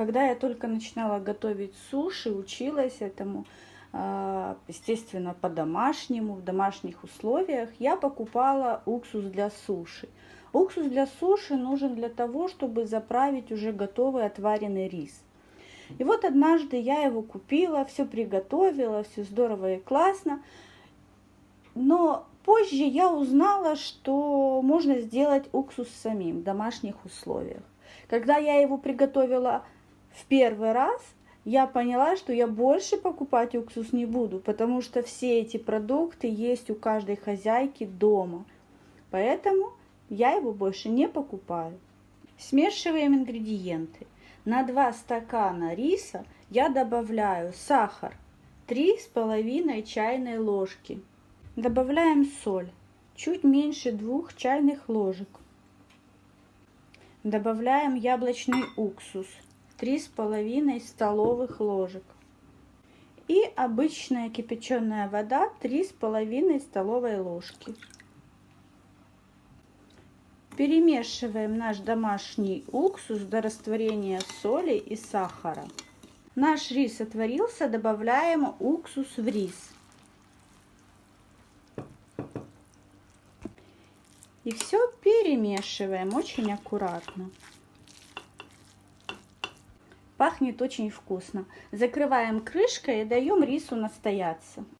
Когда я только начинала готовить суши, училась этому, а, естественно, по-домашнему, в домашних условиях, я покупала уксус для суши. Уксус для суши нужен для того, чтобы заправить уже готовый отваренный рис. И вот однажды я его купила, все приготовила, все здорово и классно. Но позже я узнала, что можно сделать уксус самим в домашних условиях. Когда я его приготовила в первый раз я поняла, что я больше покупать уксус не буду, потому что все эти продукты есть у каждой хозяйки дома. Поэтому я его больше не покупаю. Смешиваем ингредиенты. На 2 стакана риса я добавляю сахар 3,5 чайной ложки. Добавляем соль, чуть меньше 2 чайных ложек. Добавляем яблочный уксус три с половиной столовых ложек. И обычная кипяченая вода три с половиной столовой ложки. Перемешиваем наш домашний уксус до растворения соли и сахара. Наш рис отварился, добавляем уксус в рис. И все перемешиваем очень аккуратно. Пахнет очень вкусно. Закрываем крышкой и даем рису настояться.